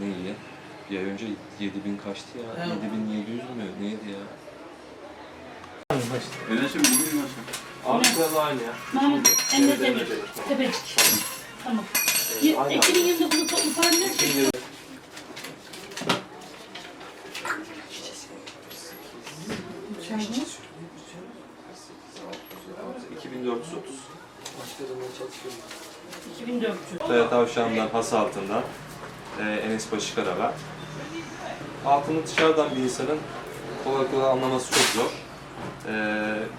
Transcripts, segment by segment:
Ne iyi. Bir ay önce 7000 kaçtı ya? Evet. 7700 mü? Neydi ya? Öyleyse bilmiyorum nasıl. Ankara'da aynı ya. Mahmut Emre Demir. Tepecik. Tamam. Ekinin yanında bunu toplu para ne? 2430. 2400. Kaya tavşandan, has altından, e, Enes Başı Karabağ. Altını dışarıdan bir insanın kolay kolay anlaması çok zor. E,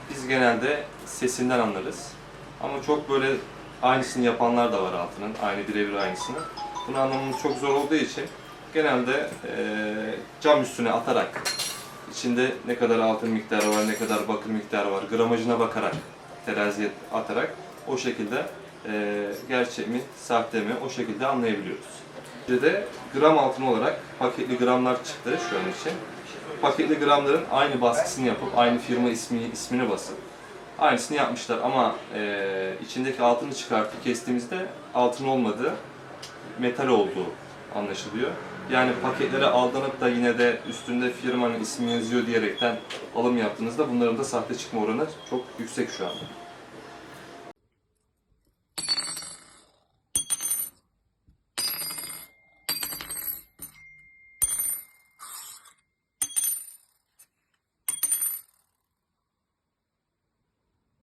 biz genelde sesinden anlarız. Ama çok böyle aynısını yapanlar da var altının, aynı birebir aynısını. Bunu anlamamız çok zor olduğu için genelde e, cam üstüne atarak, içinde ne kadar altın miktarı var, ne kadar bakır miktarı var, gramajına bakarak, teraziye atarak o şekilde e, gerçek mi, sahte mi o şekilde anlayabiliyoruz. Bir de gram altın olarak paketli gramlar çıktı şu an için. Paketli gramların aynı baskısını yapıp, aynı firma ismi ismini basıp aynısını yapmışlar ama e, içindeki altını çıkartıp kestiğimizde altın olmadığı, metal olduğu anlaşılıyor. Yani paketlere aldanıp da yine de üstünde firmanın ismi yazıyor diyerekten alım yaptığınızda bunların da sahte çıkma oranı çok yüksek şu anda.